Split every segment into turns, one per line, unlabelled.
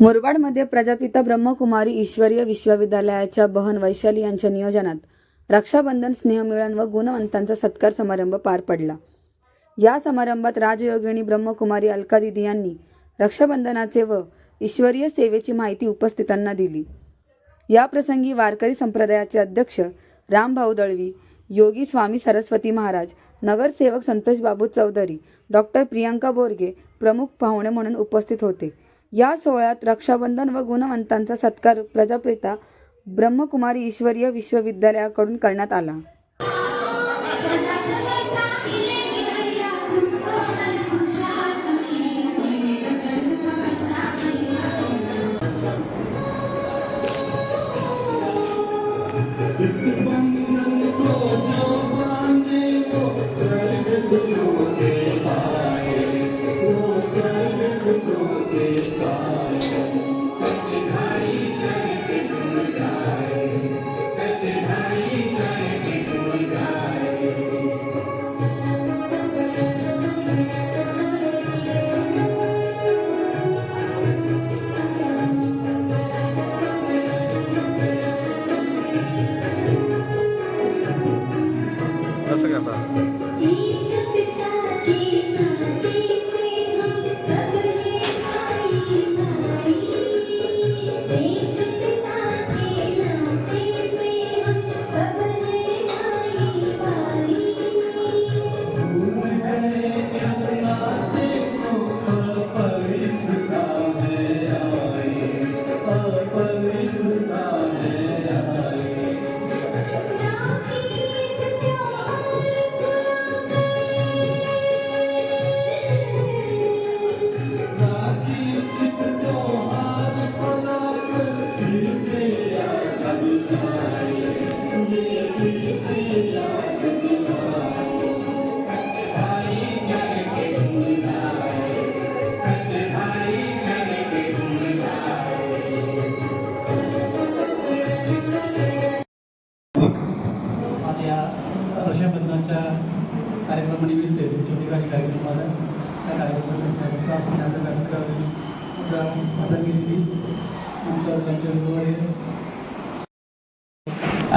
मुरबाडमध्ये प्रजापिता ब्रह्मकुमारी ईश्वरीय विश्वविद्यालयाच्या बहन वैशाली यांच्या नियोजनात रक्षाबंधन स्नेहमिळन व गुणवंतांचा सत्कार समारंभ पार पडला. या समारंभात राजयोगिणी ब्रह्मकुमारी अलका दिदी यांनी रक्षाबंधनाचे व ईश्वरीय सेवेची माहिती उपस्थितांना दिली. या प्रसंगी वारकरी संप्रदायाचे अध्यक्ष रामभाऊ दळवी योगी स्वामी सरस्वती महाराज नगरसेवक संतोष बाबू चौधरी डॉक्टर प्रियांका बोरगे प्रमुख पाहुणे म्हणून उपस्थित होते. या सोहळ्यात रक्षाबंधन व गुणवंतांचा सत्कार प्रजापिता ब्रह्मकुमारी ईश्वरीय विश्वविद्यालयाकडून करण्यात आला.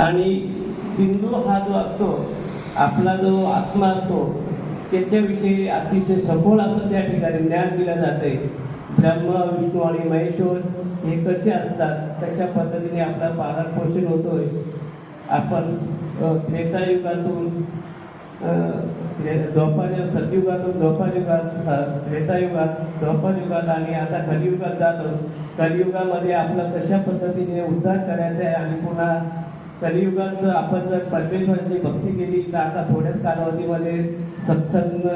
आणि हिंदू हा जो असतो आपला जो आत्मा असतो त्याच्याविषयी अतिशय सखोल असं त्या ठिकाणी ज्ञान दिलं जाते ब्रह्म विष्णू आणि महेश्वर हे कसे असतात तशा पद्धतीने आपला पालन पोषण होतोय आपण अ, त्रेतायुगातून अ, द्वापार सतयुगातून द्वापारयुगात त्रेतायुगात द्वापारयुगात आणि आता कलियुगात जातो. कलियुगामध्ये आपला कशा पद्धतीने उद्धार करायचा आहे आणि पुन्हा कलियुगात आपण जर परमेश्वराची भक्ती केली तर आता थोड्याच कालावधीमध्ये सत्संग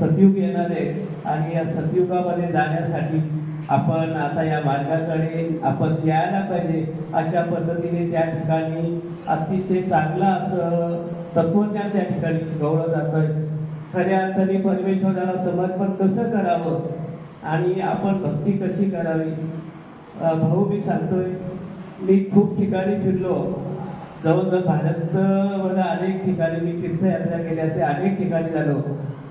सतयुग येणार आहे. आणि या सतयुगामध्ये जाण्यासाठी आपण आता या मार्गाकडे आपण यायला पाहिजे अशा पद्धतीने त्या ठिकाणी अतिशय चांगलं असं तत्वज्ञान त्या ठिकाणी शिकवलं जातं खऱ्या अर्थाने परमेश्वराला समर्पण कसं करावं? आणि आपण भक्ती कशी करावी? भाऊ मी सांगतोय. मी खूप ठिकाणी फिरलो. जवळजवळ भारतवर अनेक ठिकाणी मी तीर्थयात्रा केली असे अनेक ठिकाणी झालो.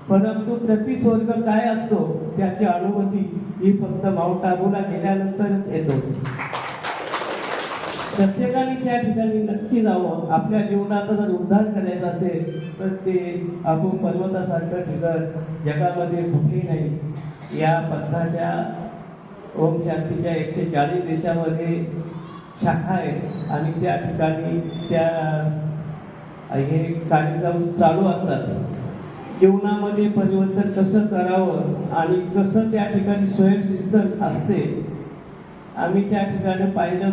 परंतु प्रतिस्वर्ग काय असतो त्याची अनुभूती ही फक्त माउंट आबूला गेल्यानंतरच येतो. प्रत्येकाने त्या ठिकाणी नक्की जावं. आपल्या जीवनाचा जर उद्धार करायचा असेल तर ते आपण पर्वतासारखं ठिकाण जगामध्ये कुठेही नाही. या पंथाच्या ओम शांतीच्या एकशे चाळीस देशामध्ये शाखा आहे. आणि त्या ठिकाणी त्या हे कार्यक्रम चालू असतात. जीवनामध्ये परिवर्तन कसं करावं आणि कसं त्या ठिकाणी स्वयंशिस्त असते आम्ही त्या ठिकाणी पाहिलं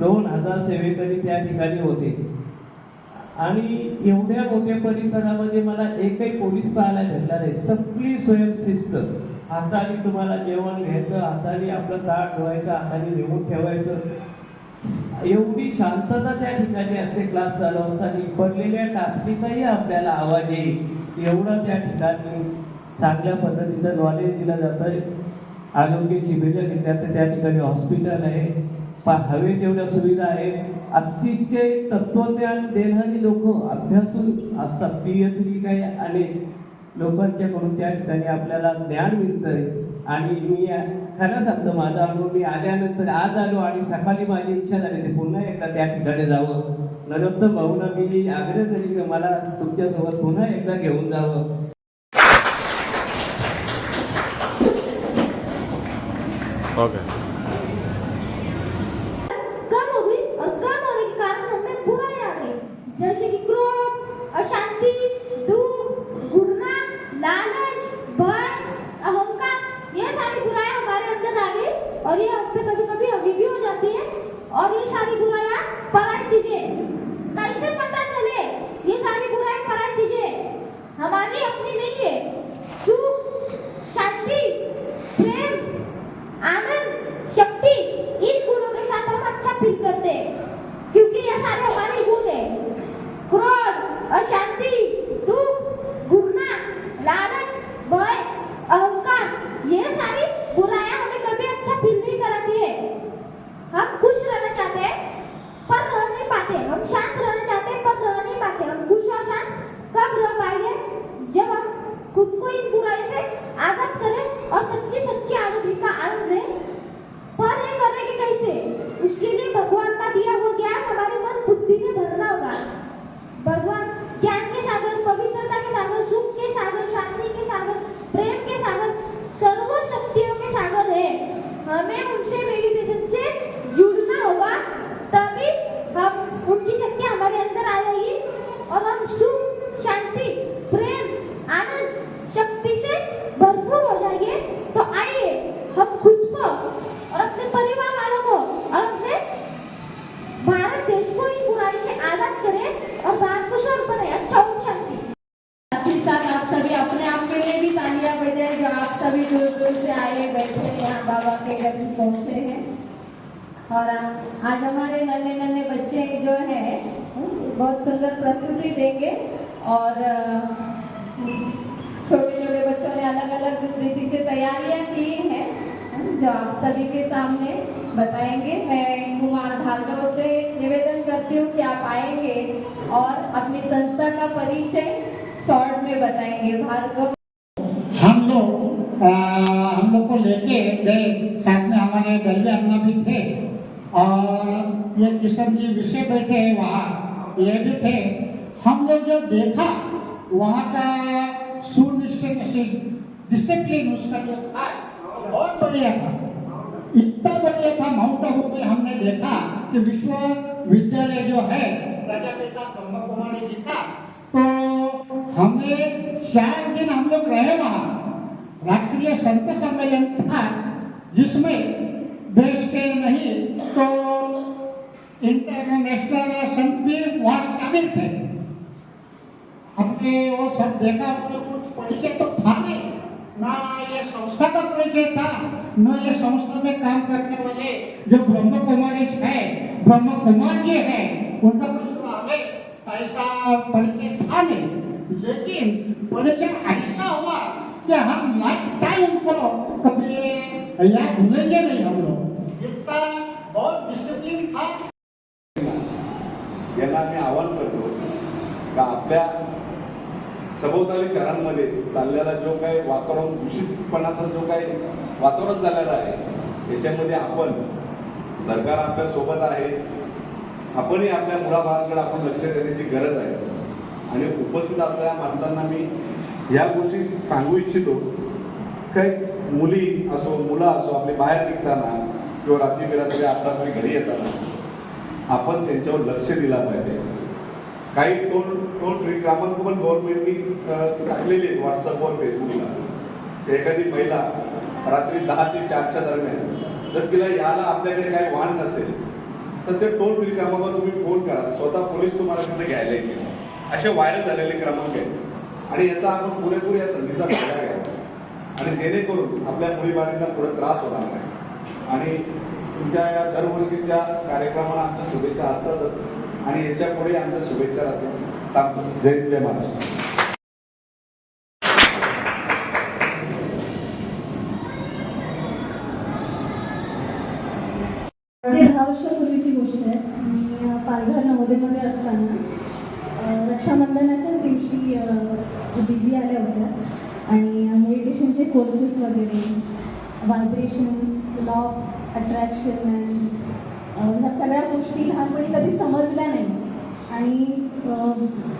दोन हजार सेवेकरी त्या ठिकाणी होते. आणि एवढ्या मोठ्या परिसरामध्ये मला एकही पोलीस पाहायला भेटला नाही. सगळी स्वयंशिस्त हाताने तुम्हाला जेवण घ्यायचं हाताने आपलं ताट धुवायचं हाताने लिहून ठेवायचं. एवढी शांतता त्या ठिकाणी असते. क्लास चालू असताना पडलेल्या टाचणीचाही आपल्याला आवाज येईल. एवढं त्या ठिकाणी चांगल्या पद्धतीचं नॉलेज दिलं जातं आरोग्य शिबिर तर त्या ठिकाणी हॉस्पिटल आहे. पा हवे तेवढ्या सुविधा आहेत. अतिशय तत्वज्ञान देणारी लोक अभ्यासून असतात. पी एच डी काही अनेक लोकांच्याकडून त्या ठिकाणी आपल्याला ज्ञान मिळतंय. आणि मी खरं सांगतो माझा अनुभव मी आल्यानंतर आज आलो आणि सकाळी माझी इच्छा झाली ते पुन्हा एकदा त्या ठिकाणी जावं. नरोत्तम भाऊना मी आग्रह करी की मला तुमच्यासोबत पुन्हा एकदा घेऊन जावं.
ओके
जो है बहुत सुंदर प्रस्तुति देंगे और छोटे छोटे बच्चों ने अलग अलग रीति से तैयारियाँ की हैं जो आप सभी के सामने बताएँगे। मैं कुमार भार्गव से निवेदन करती हूँ कि आप आएँगे और अपनी संस्था का परिचय शॉर्ट में बताएँगे। भार्गव।
हम लोग हम लोग को लेके गए, साथ में हमारे दलवे भी थे। और ये किशन जी विषय बैठे हैं वहाँ। ये भी थे। हम लोग जो देखा, वहाँ का सुनिश्चित डिसिप्लिन उसका जो था, बहुत बढ़िया था। इतना बढ़िया था माउंट आबू में हमने देखा कि विश्वविद्यालय जो है, राजा पिता ब्रह्म कुमारी जी का तो हमने चार दिन हम लोग रहे वहाँ। राष्ट्रीय संत सम्मेलन था, जिसमें देश के नहीं तो इंटरनेशनल संत भी वहाँ शामिल थे। हमने वो सब देखा हमको कुछ परिचय तो था नहीं। ना ये संस्था का परिचय था, न ये संस्था में काम करने वाले जो ब्रह्म कुमारी है, ब्रह्म कुमार जी है, उनका कुछ तो हमें ऐसा परिचय था नहीं। लेकिन परिचय ऐसा हुआ कि हम लाइफ टाइम उनको कभी याद भूलेंगे नहीं हम लोग।
आपल्या सभोवताली शहरांमध्ये चाललेला जो काही वातावरण दूषितपणाचा जो काही वातावरण झालेला आहे याच्यामध्ये आपण सरकार आपल्यासोबत आहे. आपणही आपल्या मुलाबाळांकडे आपण लक्ष देण्याची गरज आहे. आणि उपस्थित असलेल्या माणसांना मी या गोष्टी सांगू इच्छितो. काही मुली असो मुलं असो आपले बाहेर निघताना किंवा रात्री बिरात्री अपरात्री घरी येताना आपण त्यांच्यावर लक्ष दिला पाहिजे. काही टोल टोल फ्री क्रमांक पण गव्हर्नमेंटनी टाकलेले आहेत व्हॉट्सअपवर फेसबुकला एखादी महिला रात्री दहा ते चारच्या दरम्यान जर तिला याला आपल्याकडे काही वाहन नसेल तर ते टोल फ्री क्रमांकावर तुम्ही फोन करा. स्वतः पोलीस तुम्हाला तिकडे घ्यायला येईल. असे व्हायरल झालेले क्रमांक आहेत. आणि याचा आपण पुरेपूर या संधीचा फायदा घ्यावा. आणि जेणेकरून आपल्या मुलीबाळींना पुढे त्रास होणार नाही. आणि तुमच्या या दरवर्षीच्या कार्यक्रमाला आमच्या शुभेच्छा असतातच. आणि याच्यापुढे आमच्या शुभेच्छा राहतात जय जय महाराष्ट्र
दहा वर्षापूर्वीची गोष्ट आहे मी अ, पालघर नवोदयमध्ये असताना रक्षाबंधनाच्याच दिवशी दिदी आल्या होत्या. आणि मेडिटेशनचे कोर्सेस वगैरे vibrations law of attraction and ह्या सगळ्या गोष्टी लहानपणी कधी समजल्या नाही आणि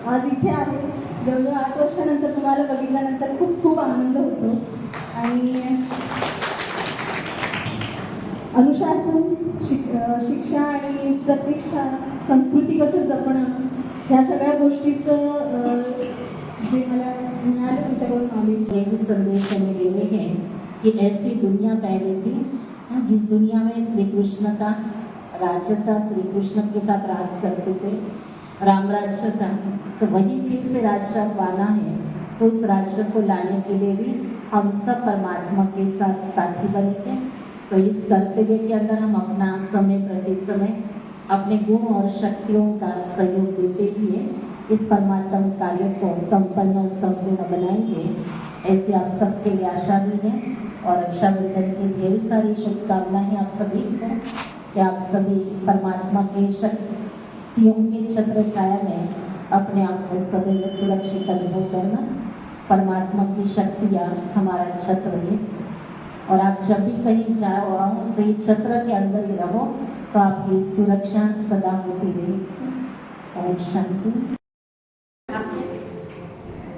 आज इथे आहे. जवळजवळ आठ वर्षानंतर तुम्हाला बघितल्यानंतर खूप खूप आनंद होतो. आणि अनुशासन शिक शिक्षा आणि प्रतिष्ठा संस्कृती कसं जपणं ह्या सगळ्या गोष्टीचं जे मला मिळालं तुमच्याकडून नॉलेज
यही संदेश त्यांनी दिले हे कि ऐसी दुनिया पहले थी. जिस दुनिया में श्री कृष्ण का राज्य था श्री कृष्ण के साथ राज करते थे राम राज्य था तो वही फिर से राज्य वाला है। तो उस राज्य को लाने के लिए भी हम सब परमात्मा के साथ साथी बने बनेंगे तो इस कर्तव्य के अंदर हम अपना समय प्रति समय अपने गुण और शक्तियों का सहयोग देते हुए इस परमात्मा कार्य को संपन्न और संपूर्ण बनाएँगे। ऐसी आप सबके लिए आशा भी है और रक्षाबंधन की ढेर सारी शुभकामनाएँ आप सभी को। कि आप सभी परमात्मा के के छत्र छाया में अपने आप को सदैव सुरक्षित अनुभव करना, परमात्मा की शक्तियाँ हमारा छत्र है। और आप जब भी कहीं जाओ आओ तो ये छत्र के अंदर ही रहो तो आपकी सुरक्षा सदा होती रहेगी। ओम शांति।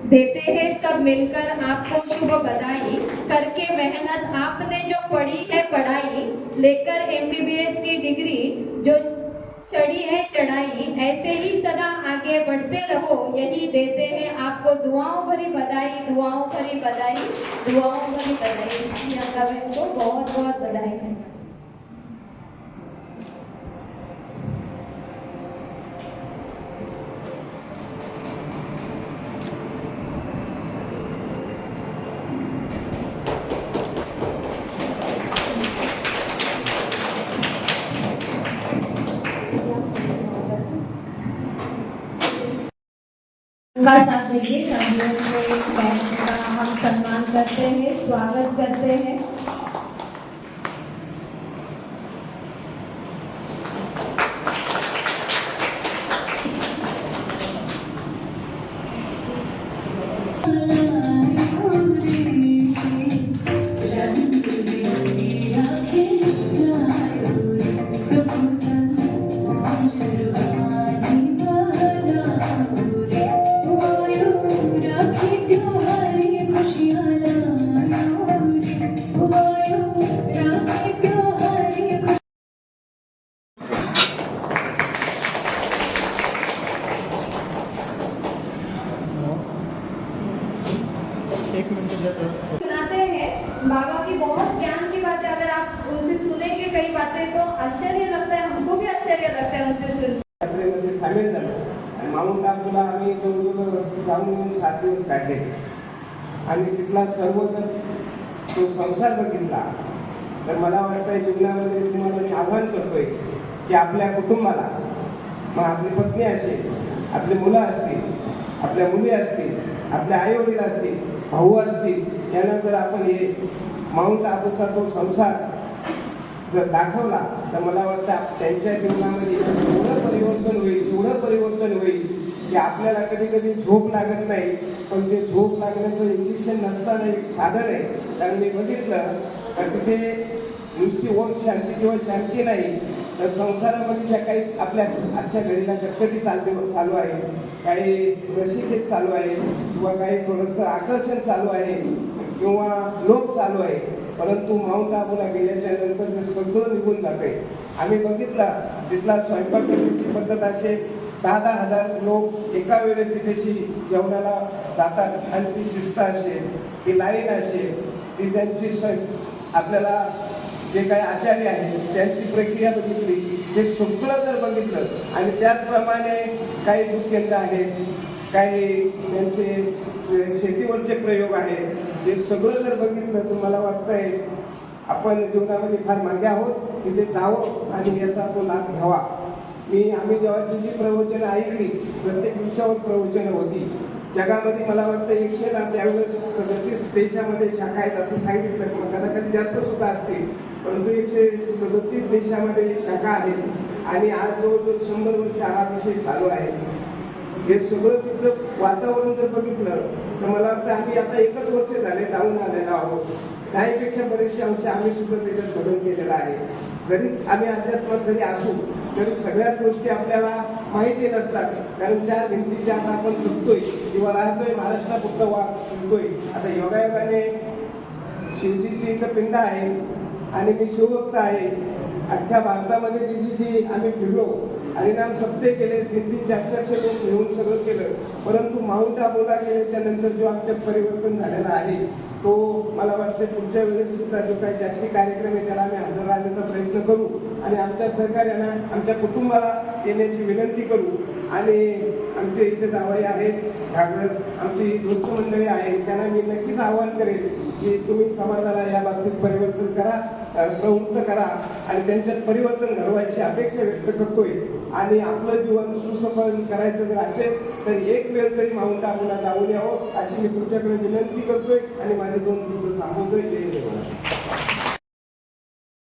देते हैं सब मिलकर आपको शुभ बधाई। करके मेहनत आपने जो पढ़ी है पढ़ाई लेकर एमबीबीएस की डिग्री, जो चढ़ी है, चढ़ाई। ऐसे ही सदा आगे बढ़ते रहो। यही देते हैं आपको दुआओं भरी बधाई, दुआओं भरी बधाई, दुआओं भरी बधाई। प्रियंका को बहुत बहुत बधाई। है का बैंक का हम सम्मान करते हैं स्वागत करते हैं। बाबा की बहुत ज्ञान की बातें अगर आप उनसे सुनेंगे कई बातें तो आश्चर्य लगता है हमको भी आश्चर्य लगता है उनसे सुन।
सामील झालो आणि माऊंट आबूला आम्ही जवळजवळ जाऊन येऊन सात दिवस काढले आणि तिथला सर्वजण तो संसार बघितला. तर मला वाटतं जीवनामध्ये तुम्हाला मी आव्हान करतोय की आपल्या कुटुंबाला मग आपली पत्नी असेल आपली मुलं असतील आपल्या मुली असतील आपले आई वडील असतील भाऊ असतील यांना जर आपण हे माऊंट आबूचा तो संसार जर दाखवला तर मला वाटतं त्यांच्या जीवनामध्ये एवढं परिवर्तन होईल एवढं परिवर्तन होईल की आपल्याला कधी कधी झोप लागत नाही. पण ते झोप लागण्याचं इंजेक्शन नसताना एक साधन आहे. कारण मी बघितलं तर तिथे नुसती ओम शांती किंवा शांती नाही तर संसारामध्ये ज्या काही आपल्या आजच्या घडीला कटकटी चालते चालू आहे काही रसिकेत चालू आहे किंवा काही थोडंसं आकर्षण चालू आहे किंवा लोक चालू आहे परंतु माउंट आबूला गेल्याच्यानंतर ते सगळं निघून जाते. आम्ही बघितला तिथला स्वयंपाक करण्याची पद्धत असे दहा दहा हजार लोक एका वेळेस तिथेशी जेवणाला जातात. आणि ती शिस्त असेल ती लाईन असेल ती त्यांची स्वयं आपल्याला जे काही आचार्य आहेत त्यांची प्रक्रिया बघितली. हे सगळं जर बघितलं आणि त्याचप्रमाणे काही दुःख केंद्र आहेत काही त्यांचे शेतीवरचे प्रयोग आहे हे सगळं जर बघितलं तर मला वाटतंय आपण जीवनामध्ये फार मागे आहोत तिथे जावं आणि याचा तो लाभ घ्यावा. मी आम्ही जेव्हा तुझी प्रवचनं ऐकली प्रत्येक विषयावर प्रवचनं होती. जगामध्ये मला वाटतं एकशे ना त्यावेळेस सदतीस देशामध्ये शाखा आहेत असं सांगितलं. किंवा कदाचित जास्त सुद्धा असतील परंतु एकशे सदतीस देशामध्ये शाखा आहेत. आणि आज जवळजवळ शंभर वर्ष हा विषय चालू आहे हे सगळं तिथलं वातावरण जर बघितलं तर मला वाटतं आम्ही आता एकच वर्ष झाले जाऊन आलेलो आहोत. त्याहीपेक्षा बरेचसे अंश आम्ही सुद्धा त्याच्यात बदल केलेला आहे. जरी आम्ही अध्यात्मात जरी असू तरी सगळ्याच गोष्टी आपल्याला माहिती नसतात कारण त्या भिंतीच्या आता आपण जगतोय किंवा राहतोय महाराष्ट्रात फक्त वा जगतोय आता योगायोगाने शिवजीची इथं पिंड आहे आणि मी शिवभक्त आहे. अख्ख्या भारतामध्ये तिची जी आम्ही फिरलो. हरिनाम सप्ते केले तीन तीन चार चारशे लोक घेऊन सगळं केलं. परंतु माऊंट आबोला गेल्याच्यानंतर जो आमच्यात परिवर्तन झालेला आहे तो मला वाटतं पुढच्या वेळेस सुद्धा जो काही जागतिक कार्यक्रम आहे त्याला आम्ही हजर राहण्याचा प्रयत्न करू आणि आमच्या सहकार्यांना आमच्या कुटुंबाला येण्याची विनंती करू. आणि आमचे इथे जावई आहेत घागर आमची दोस्त मंडळी आहेत त्यांना मी नक्कीच आवाहन करेन की तुम्ही समाजाला या बाबतीत परिवर्तन करा प्रवृत्त करा आणि त्यांच्यात परिवर्तन घडवायची अपेक्षा व्यक्त करतोय. आणि आपलं जीवन सुसफल करायचं जर असेल तर एक वेळ तरी माऊंट आबूला जाऊन यावं अशी मी तुमच्याकडे विनंती करतोय आणि माझे दोन शब्द थांबवतोय जय